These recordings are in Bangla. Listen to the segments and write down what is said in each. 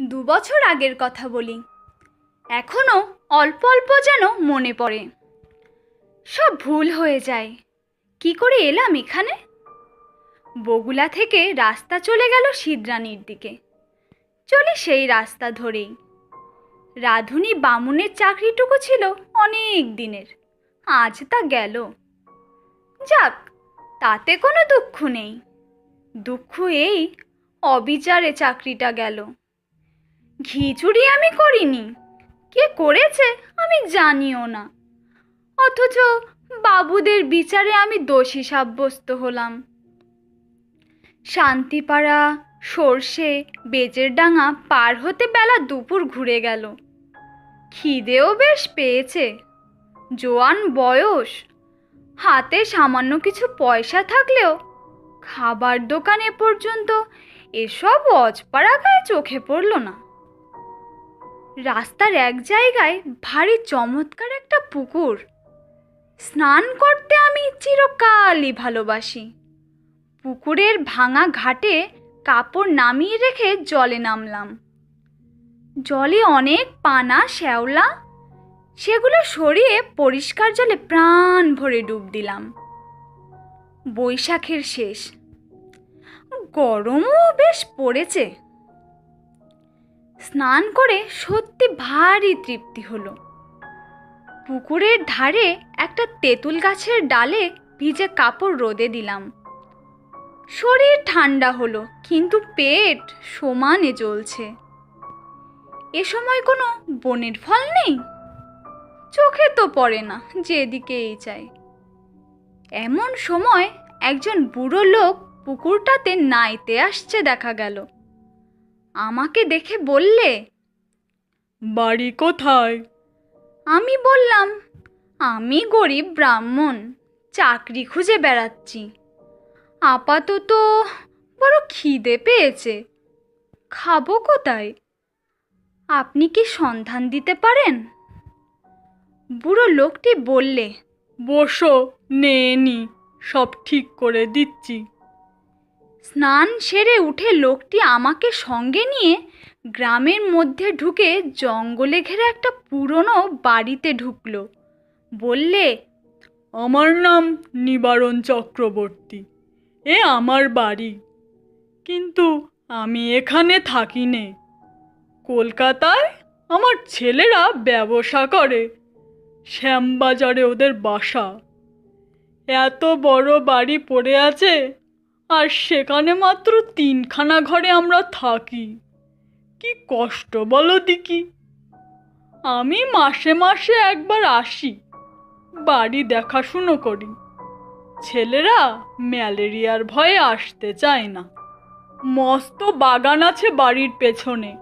দু বছর আগের কথা বলি। এখনও অল্প অল্প যেন মনে পড়ে। সব ভুল হয়ে যায়। কি করে এলাম এখানে? বগুলা থেকে রাস্তা চলে গেল সিদ্রানির দিকে। চলে সেই রাস্তা ধরেই। রাধুনি বামুনের চাকরিটুকু ছিল অনেক দিনের। আজ তা গেল। যাক, তাতে কোনো দুঃখ নেই। দুঃখ এই অবিচারে চাকরিটা গেল। ঘিচুড়ি আমি করিনি। কে করেছে আমি জানিও না। অথচ বাবুদের বিচারে আমি দোষী সাব্যস্ত হলাম। শান্তিপাড়া, সর্ষে, বেজের ডাঙা পার হতে বেলা দুপুর ঘুরে গেল। খিদেও বেশ পেয়েছে। জোয়ান বয়স। হাতে সামান্য কিছু পয়সা থাকলেও খাবার দোকানে পর্যন্ত এসব অজপাড়া গায়ে চোখে পড়ল না। রাস্তার এক জায়গায় ভারী চমৎকার একটা পুকুর। স্নান করতে আমি চিরকালই ভালোবাসি। পুকুরের ভাঙা ঘাটে কাপড় নামিয়ে রেখে জলে নামলাম। জলে অনেক পানা, শ্যাওলা, সেগুলো সরিয়ে পরিষ্কার জলে প্রাণ ভরে ডুব দিলাম। বৈশাখের শেষ। গরমও বেশ পড়েছে। স্নান করে সত্যি ভারী তৃপ্তি হলো। পুকুরের ধারে একটা তেঁতুল গাছের ডালে ভিজে কাপড় রোদে দিলাম। শরীর ঠান্ডা হলো, কিন্তু পেট সমানে জ্বলছে। এ সময় কোনো বনের ফল নেই? চোখে তো পড়ে না, যেদিকেই চাই এমন সময় একজন বুড়ো লোক পুকুরটাতে নাইতে আসছে দেখা গেল। আমাকে দেখে বললে? বাড়ি কোথায়? আমি বললাম আমি গরিব ব্রাহ্মণ চাকরি খুঁজে বেড়াচ্ছি। আপাতত বড় খিদে পেয়েছে। খাব কোথায়? আপনি কি সন্ধান দিতে পারেন? বুড়ো লোকটি বললে বসো নে নি সব ঠিক করে দিচ্ছি। স্নান সেরে উঠে লোকটি আমাকে সঙ্গে নিয়ে গ্রামের মধ্যে ঢুকে জঙ্গলে ঘেরা একটা পুরনো বাড়িতে ঢুকল। বললে, আমার নাম নিবারণ চক্রবর্তী। এ আমার বাড়ি। কিন্তু আমি এখানে থাকি নে কলকাতায় আমার ছেলেরা ব্যবসা করে, শ্যামবাজারে ওদের বাসা। এত বড় বাড়ি পড়ে আছে আর সেখানে মাত্র তিনখানা ঘরে আমরা থাকি। কি কষ্ট বলো দিকি। আমি মাসে মাসে একবার আসি, বাড়ি দেখাশুনো করি। ছেলেরা ম্যালেরিয়ার ভয়ে আসতে চায় না। মস্ত বাগান আছে বাড়ির পেছনে।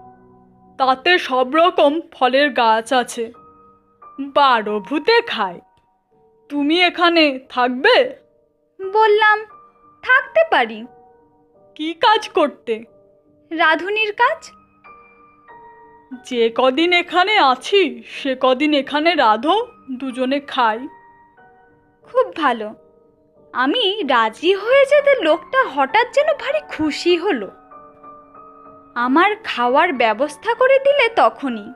তাতে সব রকম ফলের গাছ আছে। বারো ভূতে খায়। তুমি এখানে থাকবে? বললাম থাকতে পারি। কি কাজ করতে? রাধুনির কাজ? যে কদিন এখানে আছি সে কদিন এখানে রাধো দুজনে খাই। খুব ভালো। আমি রাজি হয়ে যেতে লোকটা হঠাৎ যেন ভারী খুশি হলো। আমার খাওয়ার ব্যবস্থা করে দিলে তখনই।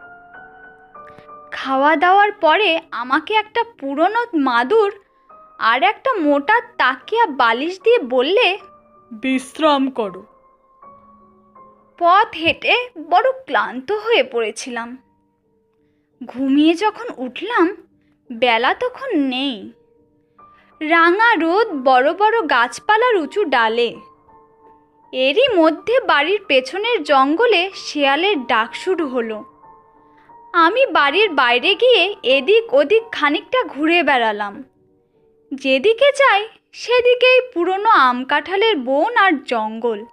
খাওয়া দাওয়ার পরে আমাকে একটা পুরনো মাদুর আর একটা মোটা তাকিয়া বালিশ দিয়ে বললে বিশ্রাম করো। পথ হেঁটে বড় ক্লান্ত হয়ে পড়েছিলাম। ঘুমিয়ে যখন উঠলাম বেলা তখন নেই। রাঙা রোদ বড় বড় গাছপালার উঁচু ডালে। এরই মধ্যে বাড়ির পেছনের জঙ্গলে শেয়ালের ডাক শুরু হলো। আমি বাড়ির বাইরে গিয়ে এদিক ওদিক খানিকটা ঘুরে বেড়ালাম। যেদিকে চাই সেদিকেই পুরনো আম কাঁঠালের বন আর জঙ্গল।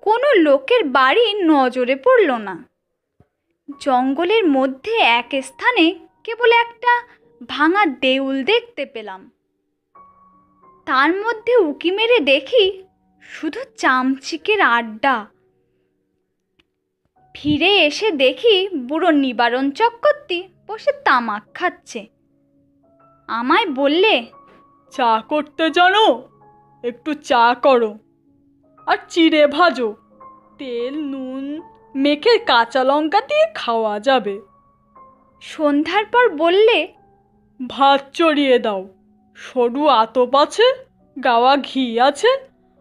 কোনো লোকের বাড়ি নজরে পড়ল না। জঙ্গলের মধ্যে এক স্থানে কেবল একটা ভাঙা দেউল দেখতে পেলাম। তার মধ্যে উকি মেরে দেখি শুধু চামচিকের আড্ডা। ফিরে এসে দেখি বুড়ো নিবারণ চক্রবর্তী বসে তামাক খাচ্ছে। আমায় বললে? চা করতে জানো? একটু চা করো। আর চিড়ে ভাজো। তেল নুন মেখে কাঁচা লঙ্কা দিয়ে খাওয়া যাবে। সন্ধ্যার পর বললে? ভাত চড়িয়ে দাও। সরু আতপ আছে গাওয়া ঘি আছে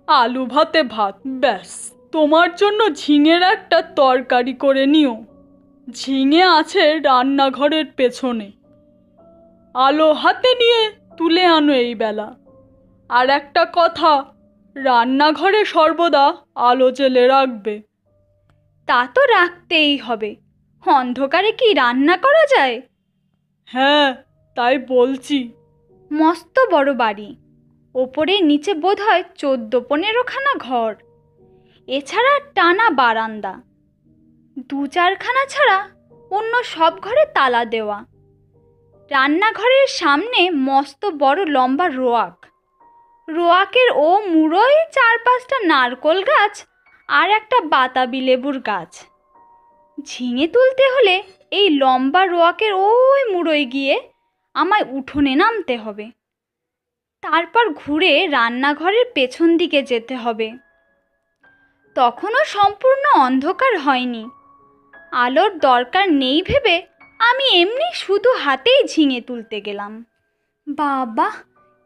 আলু ভাতে ভাত ব্যাস। তোমার জন্য ঝিঙের একটা তরকারি করে নিও। ঝিঙে আছে রান্নাঘরের পেছনে। আলো হাতে নিয়ে তুলে আনো এই বেলা। আর একটা কথা রান্নাঘরে সর্বদা আলো জেলে রাখবে। তা তো রাখতেই হবে। অন্ধকারে কি রান্না করা যায়? হ্যাঁ তাই বলছি। মস্ত বড় বাড়ি। ওপরে নিচে বোধ হয় চোদ্দ পনেরোখানা ঘর। এছাড়া টানা বারান্দা। দু চারখানা ছাড়া অন্য সব ঘরে তালা দেওয়া। রান্নাঘরের সামনে মস্ত বড় লম্বা রোয়াক। রোয়াকের ও মুড়োয় চার পাঁচটা নারকোল গাছ আর একটা বাতাবি লেবুর গাছ। ঝিঙে তুলতে হলে এই লম্বা রোয়াকের ওই মুড়োয় গিয়ে আমায় উঠোনে নামতে হবে। তারপর ঘুরে রান্নাঘরের পেছন দিকে যেতে হবে। তখনও সম্পূর্ণ অন্ধকার হয়নি। আলোর দরকার নেই ভেবে আমি এমনি শুধু হাতেই ঝিঙে তুলতে গেলাম। বাবা,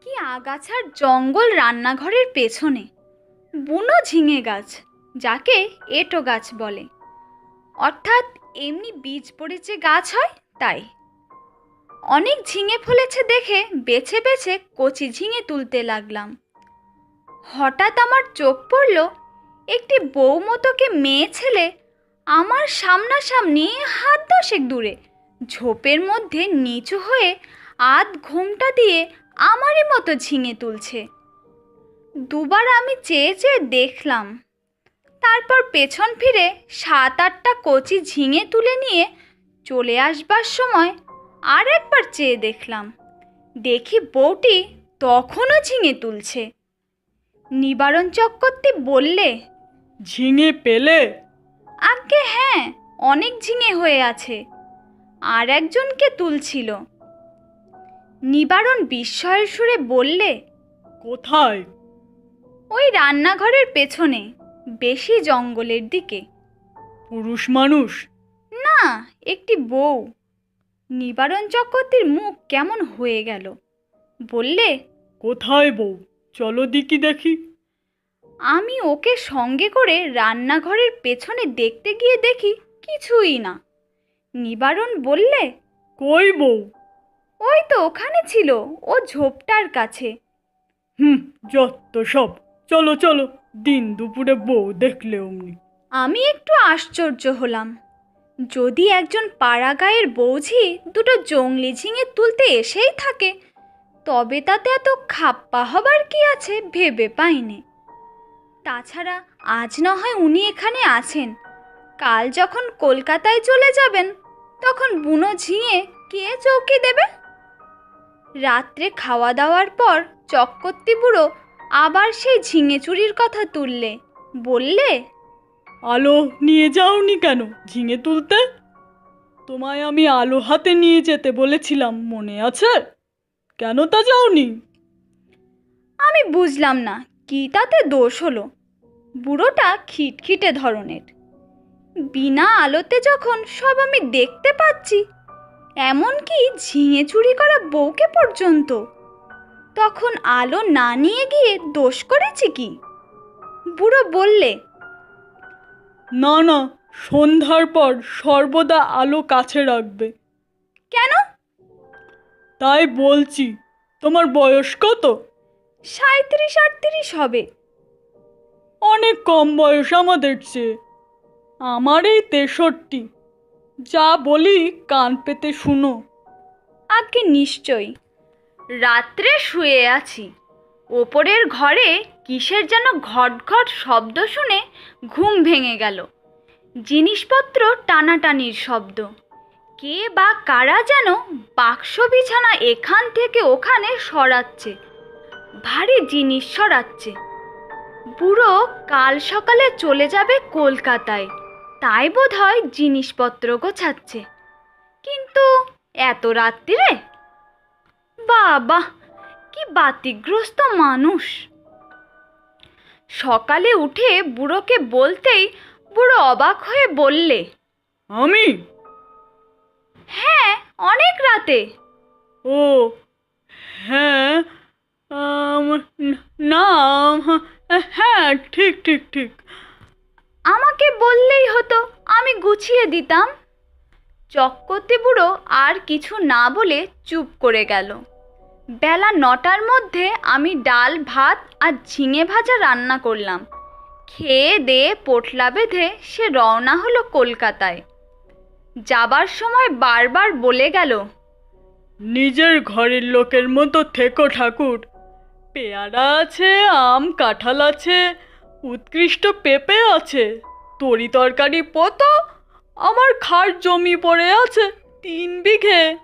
কি আগাছার জঙ্গল রান্নাঘরের পেছনে। বুনো ঝিঙে গাছ, যাকে এটো গাছ বলে। অর্থাৎ এমনি বীজ পড়ে যে গাছ হয়, তাই। অনেক ঝিঙে ফলেছে দেখে বেছে বেছে কচি ঝিঙে তুলতে লাগলাম। হঠাৎ আমার চোখ পড়ল, একটি বউ মতোকে মেয়ে ছেলে আমার সামনাসামনি হাত দশেক দূরে ঝোপের মধ্যে নিচু হয়ে আধ ঘোমটা দিয়ে আমারই মতো ঝিঙে তুলছে। দুবার আমি চেয়ে চেয়ে দেখলাম। তারপর পেছন ফিরে সাত আটটা কচি ঝিঙে তুলে নিয়ে চলে আসবার সময় আর একবার চেয়ে দেখলাম। দেখি বউটি তখনও ঝিঙে তুলছে। নিবারণ চক্রবর্তী বললে ঝিঙে পেলে? আজ্ঞে হ্যাঁ অনেক ঝিঙে হয়ে আছে। আর একজনকে তুলছিল। নিবারণ বিস্ময়ের সুরে বললে কোথায়? ওই রান্নাঘরের পেছনে বেশি জঙ্গলের দিকে। পুরুষ মানুষ? না একটি বউ। নিবারণ চক্রবর্তীর মুখ কেমন হয়ে গেল। বললে কোথায় বউ? চলো দিকি দেখি। আমি ওকে সঙ্গে করে রান্নাঘরের পেছনে দেখতে গিয়ে দেখি কিছুই না। নিবারণ বললে? কই বউ? ওই তো ওখানে ছিল ও ঝোপটার কাছে। হুম যত সব। চলো চলো দিন দুপুরে বউ দেখলে অমনি। আমি একটু আশ্চর্য হলাম। যদি একজন পাড়াগাঁয়ের বৌঝি দুটো জংলি ঝিঙে তুলতে এসেই থাকে তবে তাতে এত খাপ্পা হবার কি আছে ভেবে পাইনি। তাছাড়া আজ না হয় উনি এখানে আছেন। কাল যখন কলকাতায় চলে যাবেন তখন বুনো ঝিঙে কে চৌকি দেবে? রাত্রে খাওয়া দাওয়ার পর চক্কর্তি বুড়ো আবার সেই ঝিঙে চুরির কথা তুললে। বললে আলো নিয়ে যাওনি কেন ঝিঙে তুলতে? তোমায় আমি আলো হাতে নিয়ে যেতে বলেছিলাম মনে আছে? কেন তা যাওনি? আমি বুঝলাম না কি তাতে দোষ হলো? বুড়োটা খিটখিটে ধরনের। বিনা আলোতে যখন সব আমি দেখতে পাচ্ছি এমনকি ঝিঙে চুরি করা বউকে পর্যন্ত? তখন আলো না নিয়ে গিয়ে দোষ করেছি কি? বুড়ো বললে না না সন্ধ্যার পর সর্বদা আলো কাছে রাখবে। কেন? তাই বলছি তোমার বয়স কত? সাঁত্রিশ আটত্রিশ হবে। অনেক কম বয়স আমাদের চেয়ে। আমার এই তেষট্টি। যা বলি কান পেতে শুনো। আগে নিশ্চয়ই। রাত্রে শুয়ে আছি। ওপরের ঘরে কিসের যেন ঘট ঘট শব্দ শুনে ঘুম ভেঙে গেল। জিনিসপত্র টানাটানির শব্দ। কে বা কারা যেন বাক্স বিছানা এখান থেকে ওখানে সরাচ্ছে। ভারী জিনিস সরাচ্ছে। বুড়ো কাল সকালে চলে যাবে কলকাতায়। তাই বোধ হয় জিনিসপত্র গোছাচ্ছে। কিন্তু এত রাত্রিরে? বাবা কি বাতিগ্রস্ত মানুষ। সকালে উঠে বুড়োকে বলতেই বুড়ো অবাক হয়ে বললে আমি? হ্যাঁ অনেক রাতে। ও হ্যাঁ না হ্যাঁ ঠিক ঠিক ঠিক। আমাকে বললেই হতো, আমি গুছিয়ে দিতাম। চক্করতি বুড়ো আর কিছু না বলে চুপ করে গেল। বেলা নটার মধ্যে আমি ডাল, ভাত আর ঝিঙে ভাজা রান্না করলাম। খেয়ে দিয়ে পোটলা বেঁধে সে রওনা হলো কলকাতায়। যাবার সময় বারবার বলে গেল, নিজের ঘরের লোকের মতো থেকো ঠাকুর। পেয়ারা আছে, আম, কাঁঠাল আছে উৎকৃষ্ট পেঁপে আছে, তরি তরকারি পতো, আমার খাট জমি পড়ে আছে তিন বিঘে।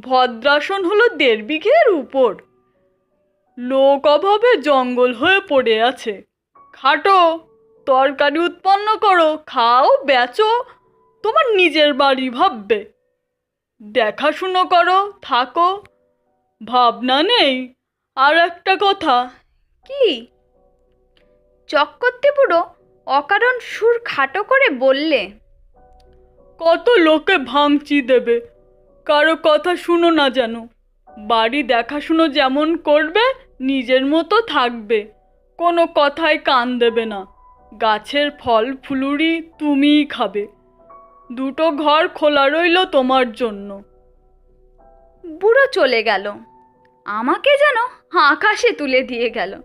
ভদ্রাসন হলো দেড় বিঘের উপর। লোক অভাবে জঙ্গল হয়ে পড়ে আছে। খাটো, তরকারি উৎপন্ন করো, খাও, বেচো, তোমার নিজের বাড়ি ভাববে। দেখাশুনো করো, থাকো। ভাবনা নেই, আর একটা কথা, কি? বুড়ো অকারণ সুর খাটো করে বললে কত লোকে ভাঙচি দেবে? কারও কথা শুনো না যেন। বাড়ি দেখাশুনো যেমন করবে নিজের মতো থাকবে। কোনো কথায় কান দেবে না। গাছের ফল ফুলুরি তুমিই খাবে। দুটো ঘর খোলা রইল তোমার জন্য। বুড়ো চলে গেল। আমাকে যেন আকাশে তুলে দিয়ে গেল।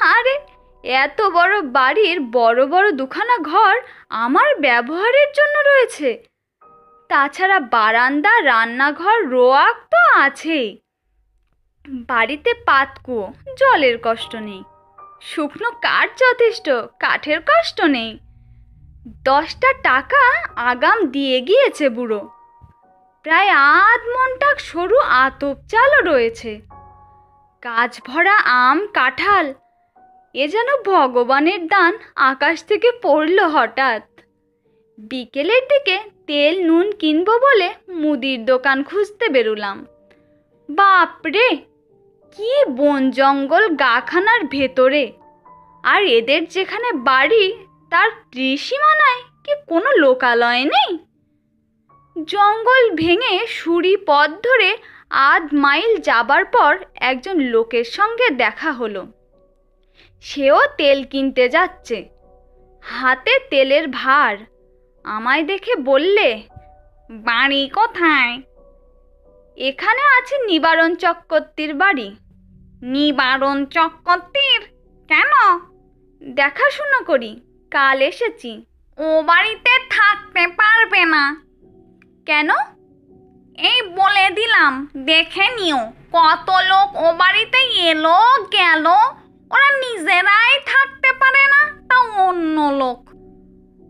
আরে এত বড় বাড়ির বড় বড় দুখানা ঘর আমার ব্যবহারের জন্য রয়েছে। তাছাড়া বারান্দা, রান্নাঘর, রোয়াক তো আছেই। বাড়িতে পাতকুয়ো জলের কষ্ট নেই। শুকনো কাঠ যথেষ্ট, কাঠের কষ্ট নেই। দশটা টাকা আগাম দিয়ে গিয়েছে বুড়ো। প্রায় আধ মনটাক সরু আতপ চালও রয়েছে। গাছ ভরা আম, কাঁঠাল এ যেন ভগবানের দান আকাশ থেকে পড়ল হঠাৎ। বিকেলের দিকে তেল নুন কিনবো বলে মুদির দোকান খুঁজতে বেরুলাম। বাপরে! কি বন জঙ্গল গাখানার ভেতরে! আর এদের যেখানে বাড়ি, তার ত্রিসীমানায় কি কোনো লোকালয় নেই? জঙ্গল ভেঙে সুরি পথ ধরে আধ মাইল যাবার পর একজন লোকের সঙ্গে দেখা হলো। সেও তেল কিনতে যাচ্ছে। হাতে তেলের ভার। আমায় দেখে বললে, বাড়ি কোথায়? এখানে আছে নিবারণ চক্রবর্তীর বাড়ি। নিবারণ চক্রবর্তীর? কেন? দেখাশুনো করি, কাল এসেছি। ও বাড়িতে থাকতে পারবে না। কেন? এই বলে দিলাম, দেখে নিও, কত লোক ও বাড়িতে এলো, গেল ওরা নিজেরাই থাকতে পারে না, তা অন্য লোক।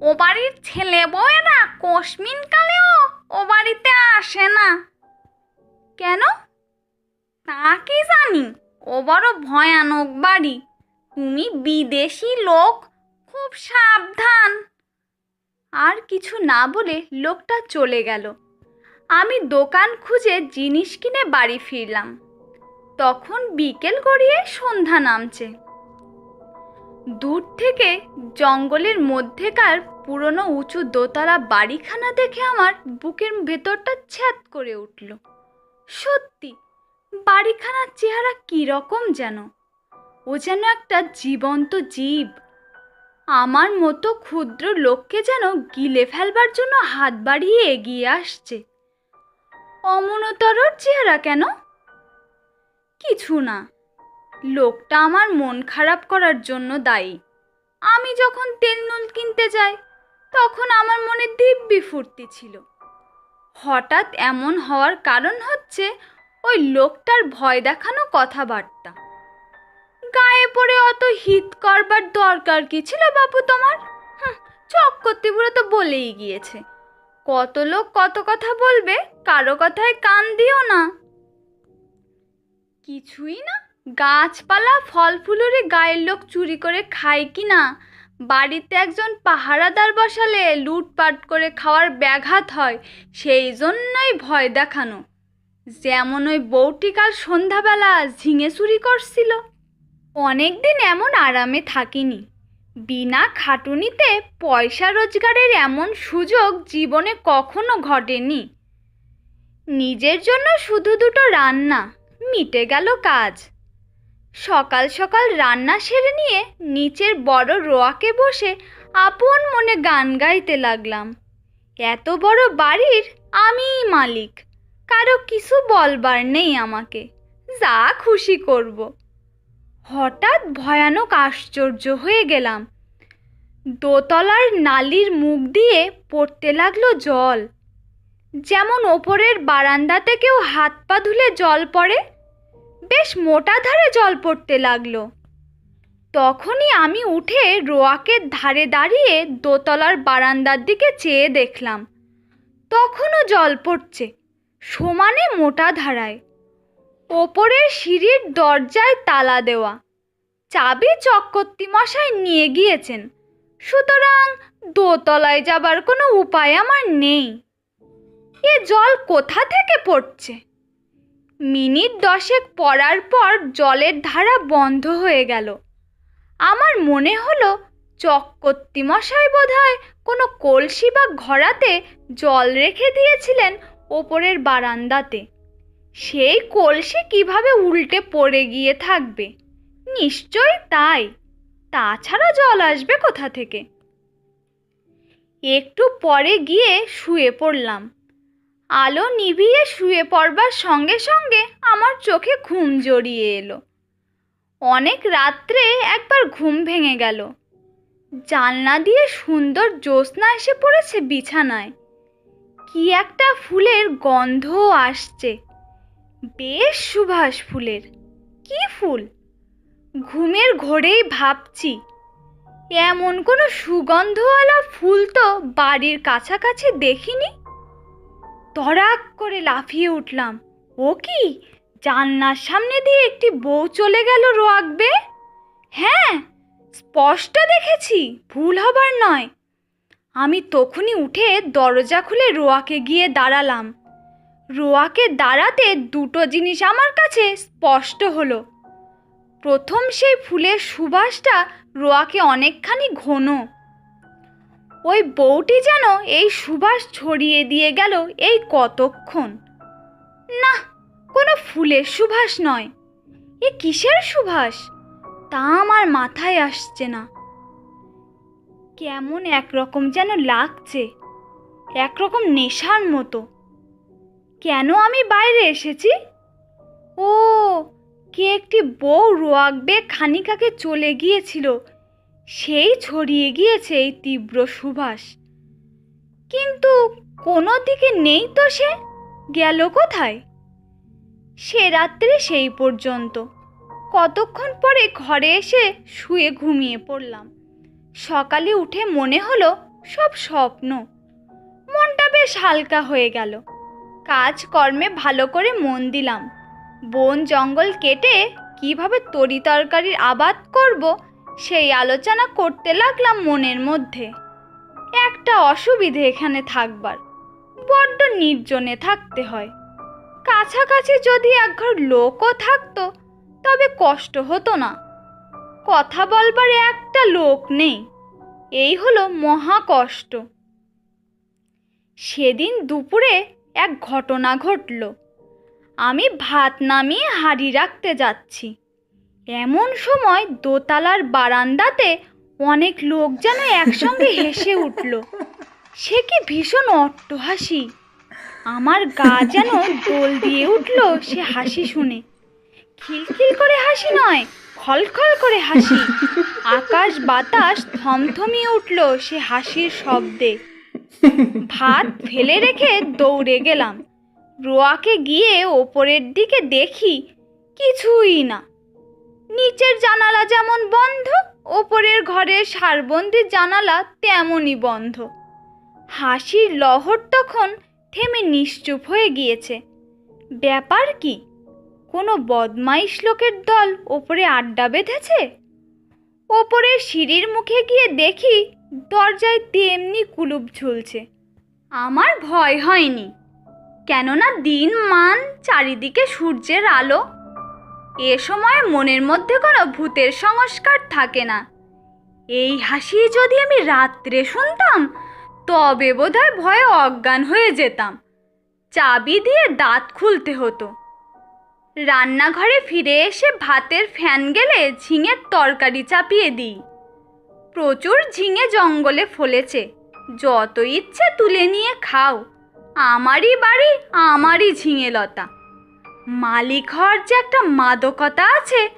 ও বাড়ির ছেলে বউয়েরা কসমিন কালেও ও বাড়িতে আসে না। কেন? তা কি জানি? ও বড় ভয়ানক বাড়ি। তুমি বিদেশি লোক, খুব সাবধান। আর কিছু না বলে লোকটা চলে গেল। আমি দোকান খুঁজে জিনিস কিনে বাড়ি ফিরলাম। তখন বিকেল গড়িয়ে সন্ধ্যা নামছে। দূর থেকে জঙ্গলের মধ্যেকার পুরনো উঁচু দোতলা বাড়িখানা দেখে আমার বুকের ভেতরটা ছ্যাত করে উঠল। সত্যি, বাড়িখানার চেহারা কীরকম যেন? ও যেন একটা জীবন্ত জীব। আমার মতো ক্ষুদ্র লোককে যেন গিলে ফেলবার জন্য হাত বাড়িয়ে এগিয়ে আসছে। অমনতরর চেহারা কেন? কিছু না। লোকটা আমার মন খারাপ করার জন্য দায়ী। আমি যখন তেল নুল কিনতে যাই তখন আমার মনে দিব্যি ফুর্তি ছিল। হঠাৎ এমন হওয়ার কারণ হচ্ছে ওই লোকটার ভয় দেখানো কথাবার্তা। গায়ে পড়ে অত হিত করবার দরকার কি ছিল বাপু তোমার? হুঁ, চক্করতি বুড়ো তো বলেই গিয়েছে। কত লোক কত কথা বলবে কারও কথায় কান দিও না। কিছুই না। গাছপালা ফল ফুলুরে গায়ের লোক চুরি করে খায় কি না? বাড়িতে একজন পাহারাদার বসালে লুটপাট করে খাওয়ার ব্যাঘাত হয়, সেই জন্যই ভয় দেখানো। যেমন ওই বউটি কাল সন্ধ্যাবেলা ঝিঙে চুরি করছিল। অনেক দিন এমন আরামে থাকিনি। বিনা খাটুনিতে পয়সা রোজগারের এমন সুযোগ জীবনে কখনো ঘটেনি। নিজের জন্য শুধু দুটো রান্না মিটে গেল কাজ। সকাল সকাল রান্না সেরে নিয়ে নিচের বড় রোয়াকে বসে আপন মনে গান গাইতে লাগলাম। এত বড় বাড়ির আমিই মালিক, কারও কিছু বলবার নেই আমাকে, যা খুশি করব। হঠাৎ ভয়ানক আশ্চর্য হয়ে গেলাম। দোতলার নালির মুখ দিয়ে পড়তে লাগল জল। যেমন ওপরের বারান্দাতে কেউ হাত পা ধুলে জল পড়ে বেশ মোটা ধারে জল পড়তে লাগল। তখনই আমি উঠে রোয়াকের ধারে দাঁড়িয়ে দোতলার বারান্দার দিকে চেয়ে দেখলাম, তখনও জল পড়ছে, সমানে মোটা ধারায়। ওপরের সিঁড়ির দরজায় তালা দেওয়া। চাবি চক্রবর্তী মশাই নিয়ে গিয়েছেন। সুতরাং দোতলায় যাবার কোনো উপায় আমার নেই। এ জল কোথা থেকে পড়ছে? মিনিট দশেক পড়ার পর জলের ধারা বন্ধ হয়ে গেল। আমার মনে হলো চক্রবর্তী মশাই বোধহয় কোনো কলসি বা ঘড়াতে জল রেখে দিয়েছিলেন ওপরের বারান্দাতে। সেই কলসি কীভাবে উল্টে পড়ে গিয়ে থাকবে? নিশ্চয়ই তাই। তাছাড়া জল আসবে কোথা থেকে? একটু পরে গিয়ে শুয়ে পড়লাম। আলো নিভিয়ে শুয়ে পড়বার সঙ্গে সঙ্গে আমার চোখে ঘুম জড়িয়ে এলো। অনেক রাত্রে একবার ঘুম ভেঙে গেল। জানলা দিয়ে সুন্দর জ্যোৎস্না এসে পড়েছে বিছানায়। কি একটা ফুলের গন্ধও আসছে। বেশ সুভাষ ফুলের। কি ফুল? ঘুমের ঘোরেই ভাবছি। এমন কোনো সুগন্ধওয়ালা ফুল তো বাড়ির কাছাকাছি দেখিনি। তরাক করে লাফিয়ে উঠলাম। ও কি? জানলার সামনে দিয়ে একটি বউ চলে গেল রোয়াকবে হ্যাঁ স্পষ্ট দেখেছি, ভুল হবার নয়। আমি তখনই উঠে দরজা খুলে রোয়াকে গিয়ে দাঁড়ালাম। রোয়াকে দাঁড়াতে দুটো জিনিস আমার কাছে স্পষ্ট হলো। প্রথম সেই ফুলের সুবাসটা রোয়াকে অনেকখানি ঘন ওই বউটি যেন এই সুবাস ছড়িয়ে দিয়ে গেল এই কতক্ষণ। না, কোনো ফুলের সুবাস নয়। এ কিসের সুবাস? তা আমার মাথায় আসছে না। কেমন একরকম যেন লাগছে, একরকম নেশার মতো। কেন আমি বাইরে এসেছি? ও, কে একটি বউ রোয়াকবে খানিকাকে চলে গিয়েছিল। সেই ছড়িয়ে গিয়েছে এই তীব্র সুবাস। কিন্তু কোনো দিকে নেই তো সে? গেল কোথায়? সে রাত্রে সেই পর্যন্ত। কতক্ষণ পরে ঘরে এসে শুয়ে ঘুমিয়ে পড়লাম। সকালে উঠে মনে হলো সব স্বপ্ন। মনটা বেশ হালকা হয়ে গেল। কাজকর্মে ভালো করে মন দিলাম। বন জঙ্গল কেটে কীভাবে তরি তরকারির আবাদ করব সেই আলোচনা করতে লাগলাম মনের মধ্যে। একটা অসুবিধে এখানে থাকবার, বড্ড নির্জনে থাকতে হয়। কাছাকাছি যদি একঘর লোকও থাকতো, তবে কষ্ট হতো না। কথা বলবার একটা লোক নেই, এই হলো মহা কষ্ট। সেদিন দুপুরে এক ঘটনা ঘটল। আমি ভাত নামিয়ে হাঁড়ি রাখতে যাচ্ছি। এমন সময় দোতলার বারান্দাতে অনেক লোক যেন একসঙ্গে হেসে উঠল। সে কি ভীষণ অট্টহাসি। আমার গা যেন দোল দিয়ে উঠল সে হাসি শুনে। খিলখিল করে হাসি নয়, খলখল করে হাসি। আকাশ বাতাস থমথমিয়ে উঠল সে হাসির শব্দে। ভাত ফেলে রেখে দৌড়ে গেলাম। রোয়াকে গিয়ে ওপরের দিকে দেখি, কিছুই না। নিচের জানালা যেমন বন্ধ, ওপরের ঘরের সারবন্দির জানালা তেমনই বন্ধ। হাসির লহর তখন থেমে নিশ্চুপ হয়ে গিয়েছে। ব্যাপার কি? কোনো বদমাইশ লোকের দল ওপরে আড্ডা বেঁধেছে? ওপরের সিঁড়ির মুখে গিয়ে দেখি দরজায় তেমনি কুলুপ ঝুলছে। আমার ভয় হয়নি। কেননা দিন মান চারিদিকে সূর্যের আলো এ সময় মনের মধ্যে কোনো ভূতের সংস্কার থাকে না। এই হাসি যদি আমি রাত্রে শুনতাম, তবে বোধহয় ভয়ে অজ্ঞান হয়ে যেতাম। চাবি দিয়ে দাঁত খুলতে হতো। রান্নাঘরে ফিরে এসে ভাতের ফ্যান গেলে ঝিঙের তরকারি চাপিয়ে দিই। প্রচুর ঝিঙে জঙ্গলে ফলেছে। যত ইচ্ছে তুলে নিয়ে খাও। আমারই বাড়ি, আমারই ঝিঙে লতা। মালিক হওয়ার যে একটা মাদকতা আছে,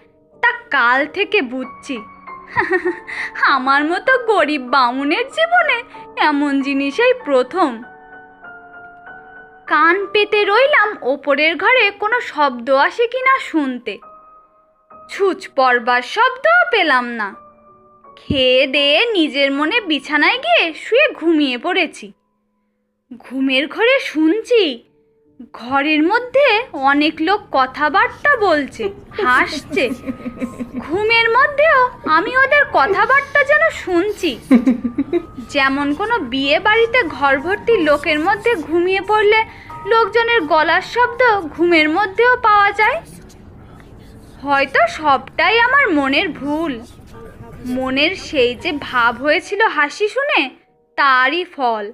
তা কাল থেকে বুঝছি। আমার মতো গরিব বামুনের জীবনে এমন জিনিসই প্রথম। কান পেতে রইলাম ওপরের ঘরে কোনো শব্দ আসে কিনা শুনতে। ছুঁচ পড়বার শব্দও পেলাম না। খেয়ে দেয়ে নিজের মনে বিছানায় গিয়ে শুয়ে ঘুমিয়ে পড়েছি। ঘুমের ঘরে শুনছি ঘরের মধ্যে অনেক লোক কথাবার্তা বলছে, হাসছে। ঘুমের মধ্যেও আমি ওদের কথাবার্তা যেন শুনছি। যেমন কোনো বিয়ে বাড়িতে ঘর ভর্তি লোকের মধ্যে ঘুমিয়ে পড়লে লোকজনের গলার শব্দ ঘুমের মধ্যেও পাওয়া যায়। হয়তো সবটাই আমার মনের ভুল। মনের সেই যে ভাব হয়েছিল হাসি শুনে তারই ফল।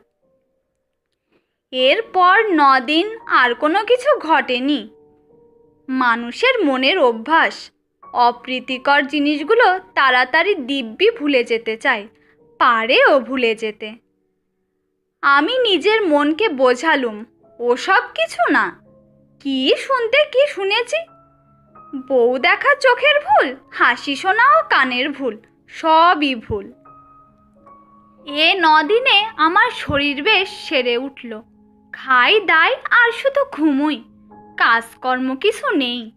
এরপর নদিন আর কোনো কিছু ঘটেনি। মানুষের মনের অভ্যাস, অপ্রীতিকর জিনিসগুলো তাড়াতাড়ি দিব্যি ভুলে যেতে চায়, পারেও ভুলে যেতে। আমি নিজের মনকে বোঝালুম, ওসব কিছু না। কি শুনতে কি শুনেছি? বউ দেখা চোখের ভুল, হাসি শোনা ও কানের ভুল, সবই ভুল। এ নদিনে আমার শরীর বেশ সেরে উঠল। খাই, দাই, আর শুধু ঘুমুই। কাজকর্ম কিছু নেই।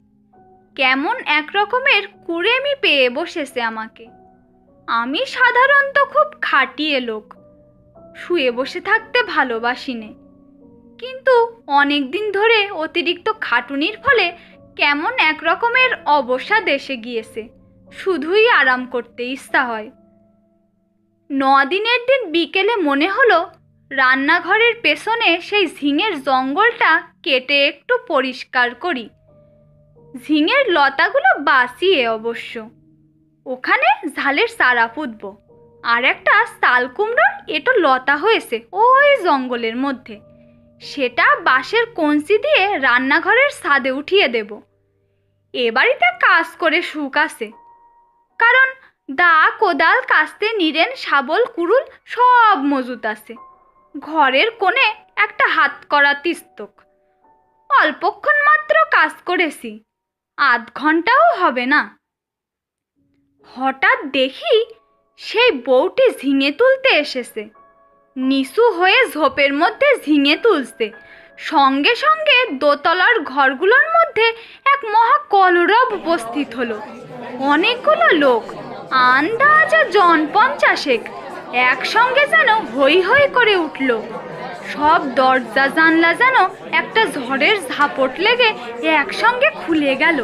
কেমন এক রকমের কুড়েমি পেয়ে বসেছে আমাকে। আমি সাধারণত খুব খাটিয়ে লোক। শুয়ে বসে থাকতে ভালোবাসি নে কিন্তু অনেক দিন ধরে অতিরিক্ত খাটুনির ফলে কেমন এক রকমের অবসাদ গিয়েছে। শুধুই আরাম করতে ইচ্ছা হয়। দিনের দিন বিকেলে মনে হলো রান্নাঘরের পেছনে সেই ঝিঙের জঙ্গলটা কেটে একটু পরিষ্কার করি। ঝিঙের লতাগুলো বাঁচিয়ে অবশ্য। ওখানে ঝালের সারা পুঁতব। আর একটা শাল কুমড়োর লতা হয়েছে ওই জঙ্গলের মধ্যে। সেটা বাঁশের কঞ্চি দিয়ে রান্নাঘরের ছাদে উঠিয়ে দেব। এ বাড়িতে কাজ করে সুখ আছে। কারণ দা কোদাল, কাস্তে, নিরেন, শাবল, কুড়ুল সব মজুত আছে। ঘরের কোণে একটা হাত করা তিস্তক। অল্পক্ষণ মাত্র কাজ করেছি, আধ ঘন্টাও হবে না। হঠাৎ দেখি সেই বউটি ঝিঙে তুলতে এসেছে। নিচু হয়ে ঝোপের মধ্যে ঝিঙে তুলছে। সঙ্গে সঙ্গে দোতলার ঘরগুলোর মধ্যে এক মহা কলরব উপস্থিত হলো। অনেকগুলো লোক, আন্দাজ জন পঞ্চাশেক একসঙ্গে যেন হই হই করে উঠল। সব দরজা, জানলা যেন একটা ঝড়ের ঝাপট লেগে একসঙ্গে খুলে গেল।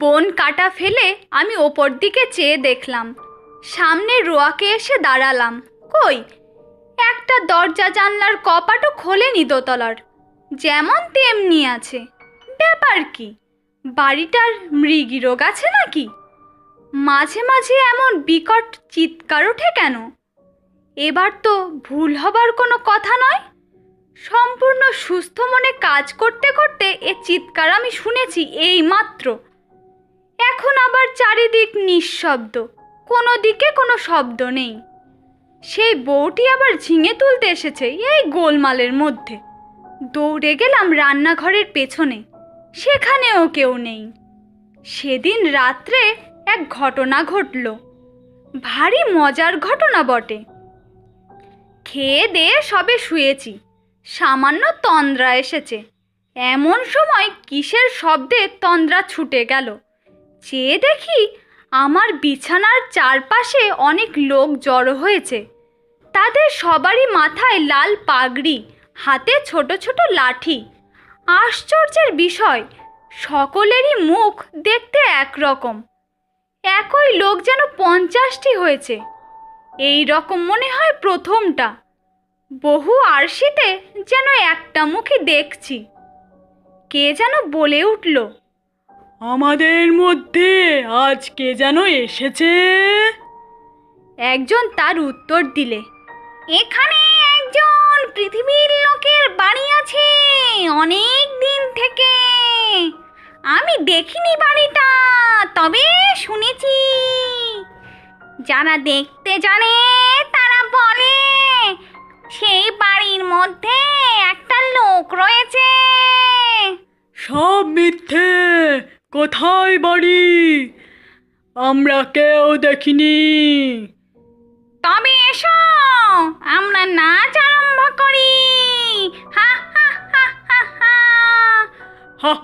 বন কাটা ফেলে আমি ওপর দিকে চেয়ে দেখলাম, সামনে রোয়াকে এসে দাঁড়ালাম। কই? একটা দরজা, জানলার কপাটও খোলেনি দোতলার, যেমন তেমনি আছে। ব্যাপার কি? বাড়িটার মৃগী রোগ আছে নাকি? মাঝে মাঝে এমন বিকট চিৎকার ওঠে কেন? এবার তো ভুল হবার কোনো কথা নয়। সম্পূর্ণ সুস্থ মনে কাজ করতে করতে এ চিৎকার আমি শুনেছি এই মাত্র এখন আবার চারিদিক নিঃশব্দ, কোনো দিকে কোনো শব্দ নেই। সেই বউটি আবার ঝিঙে তুলতে এসেছে এই গোলমালের মধ্যে। দৌড়ে গেলাম রান্নাঘরের পেছনে, সেখানেও কেউ নেই। সেদিন রাত্রে এক ঘটনা ঘটল। ভারী মজার ঘটনা বটে। খেয়ে দিয়ে সবে শুয়েছি। সামান্য তন্দ্রা এসেছে। এমন সময় কিসের শব্দে তন্দ্রা ছুটে গেল। চেয়ে দেখি আমার বিছানার চারপাশে অনেক লোক জড়ো হয়েছে। তাদের সবারই মাথায় লাল পাগড়ি, হাতে ছোট ছোট লাঠি। আশ্চর্যের বিষয়, সকলেরই মুখ দেখতে একরকম। একই লোক যেন পঞ্চাশটি হয়েছে। এই রকম মনে হয় প্রথমটা। বহু আরশিতে যেন একটা মুখই দেখছি। কে যেন বলে উঠল আমাদের মধ্যে আজ কে যেন এসেছে? একজন তার উত্তর দিলে এখানে একজন পৃথিবীর লোকের বাড়ি আছে অনেক দিন থেকে। আমি দেখিনি বাড়িটা তবে শুনেছি। যারা দেখতে জানে তারা বলে সেই বাড়ির মধ্যে একটা লোক রয়েছে। সব মিথ্যে। কোথায় বাড়ি? আমরা কেউ দেখিনি। তবে এসো আমরা নাচ আরম্ভ করি। বাপরে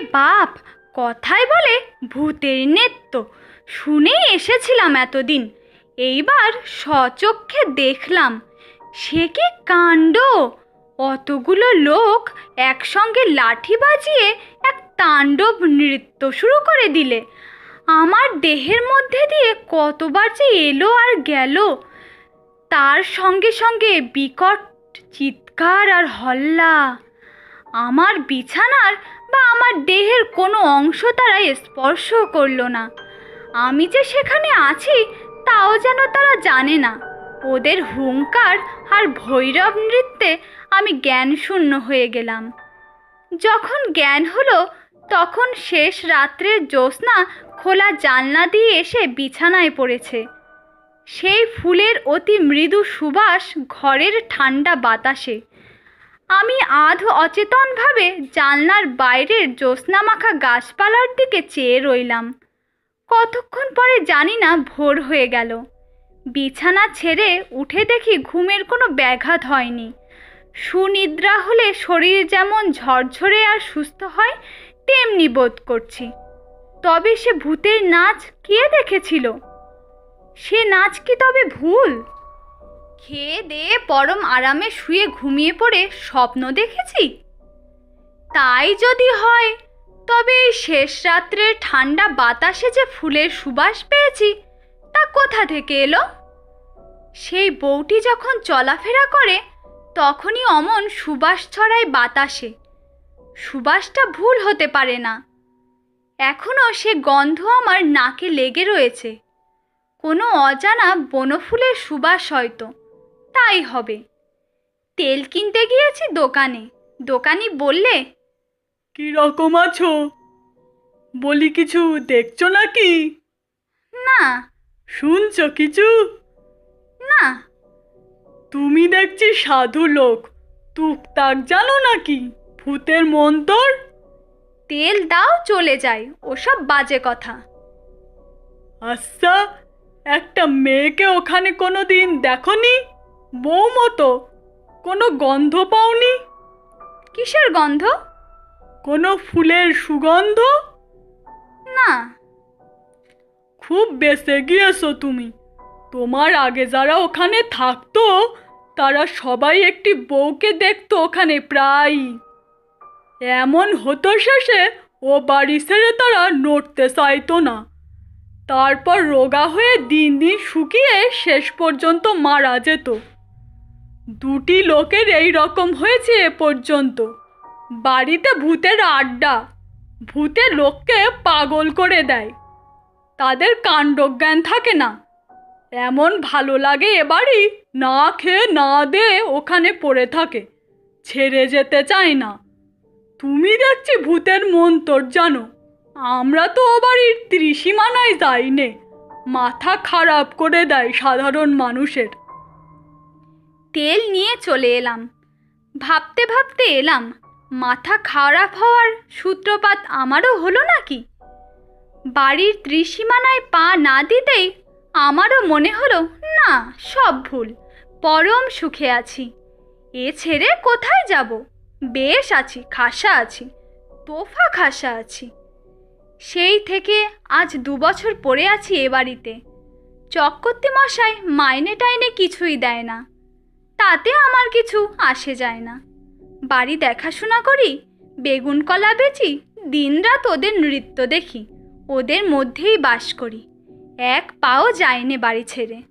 বাপ কথায় বলে ভূতের নৃত্য। শুনেই এসেছিলাম এতদিন। এইবার সচক্ষে দেখলাম, সে কি কাণ্ড? অতগুলো লোক একসঙ্গে লাঠি বাজিয়ে এক তাণ্ডব নৃত্য শুরু করে দিলে। আমার দেহের মধ্যে দিয়ে কতবার যে এলো আর গেল, তার সঙ্গে সঙ্গে বিকট চিৎকার আর হল্লা। আমার বিছানার বা আমার দেহের কোনো অংশ তারা স্পর্শ করল না। আমি যে সেখানে আছি, তাও যেন তারা জানে না। ওদের হুঙ্কার আর ভৈরব নৃত্যে আমি জ্ঞান শূন্য হয়ে গেলাম। যখন জ্ঞান হলো তখন শেষ রাত্রের জ্যোৎস্না খোলা জানলা দিয়ে এসে বিছানায় পড়েছে। সেই ফুলের অতি মৃদু সুবাস ঘরের ঠান্ডা বাতাসে। আমি আধ অচেতনভাবে জানলার বাইরের জ্যোৎস্নামাখা গাছপালার দিকে চেয়ে রইলাম। কতক্ষণ পরে জানি না ভোর হয়ে গেল। বিছানা ছেড়ে উঠে দেখি ঘুমের কোনো ব্যাঘাত হয়নি। সুনিদ্রা হলে শরীর যেমন ঝরঝরে আর সুস্থ হয় তেমনি বোধ করছি। তবে সে ভূতের নাচ কে দেখেছিল? সে নাচ কি তবে ভুল? খেয়ে দিয়ে পরম আরামে শুয়ে ঘুমিয়ে পড়ে স্বপ্ন দেখেছি? তাই যদি হয়, তবে এই শেষ রাত্রের ঠান্ডা বাতাসে যে ফুলের সুবাস পেয়েছি, তা কোথা থেকে এলো? সেই বউটি যখন চলাফেরা করে, তখনই অমন সুবাস ছড়ায় বাতাসে। সুবাসটা ভুল হতে পারে না। এখনও সে গন্ধ আমার নাকে লেগে রয়েছে। কোনো অজানা বনফুলের সুবাস হয়তো। তাই হবে। তেল কিনতে গিয়েছি দোকানে। দোকানি বললে কি রকম আছো? বলি কিছু দেখছ নাকি? না। শুনছো কিছু? না। তুমি দেখছি সাধু লোক। টুকটাক জানো নাকি? ভূতের মন্তর তেল দাও চলে যায় ওসব বাজে কথা। আচ্ছা একটা মেয়েকে ওখানে কোনো দিন দেখনি? বউ মতো কোনো গন্ধ পাওনি? কিসের গন্ধ? কোনো ফুলের সুগন্ধ? না। খুব বেঁচে গিয়েছো তুমি। তোমার আগে যারা ওখানে থাকতো তারা সবাই একটি বউকে দেখতো ওখানে প্রায়ই। এমন হতো শেষে ও বাড়ি ছেড়ে তারা নড়তে চাইতো না। তারপর রোগা হয়ে দিন দিন শুকিয়ে শেষ পর্যন্ত মারা যেত। দুটি লোকের এই রকম হয়েছে এ পর্যন্ত। বাড়িতে ভূতের আড্ডা ভূতে লোককে পাগল করে দেয়। তাদের কাণ্ডজ্ঞান থাকে না। এমন ভালো লাগে এবারই না খেয়ে না দে ওখানে পড়ে থাকে। ছেড়ে যেতে চায় না। তুমি দেখছি ভূতের মন্তর, জানো? আমরা তো ও বাড়ির ত্রিসীমানায় যাই নে। মাথা খারাপ করে দেয় সাধারণ মানুষের। তেল নিয়ে চলে এলাম। ভাবতে ভাবতে এলাম, মাথা খারাপ হওয়ার সূত্রপাত আমারও হলো নাকি? বাড়ির ত্রিসীমানায় পা না দিতেই আমারও মনে হলো, না, সব ভুল, পরম সুখে আছি। এ ছেড়ে কোথায় যাব? বেশ আছি, খাসা আছি, তোফা খাসা আছি। সেই থেকে আজ দু বছর পড়ে আছি এ বাড়িতে। চক্কর্তি মশাই মাইনে টাইনে কিছুই দেয় না। তাতে আমার কিছু আসে যায় না। বাড়ি দেখাশোনা করি, বেগুন কলা বেচি দিনরাত ওদের নৃত্য দেখি, ওদের মধ্যেই বাস করি। এক পাও যায়নি বাড়ি ছেড়ে।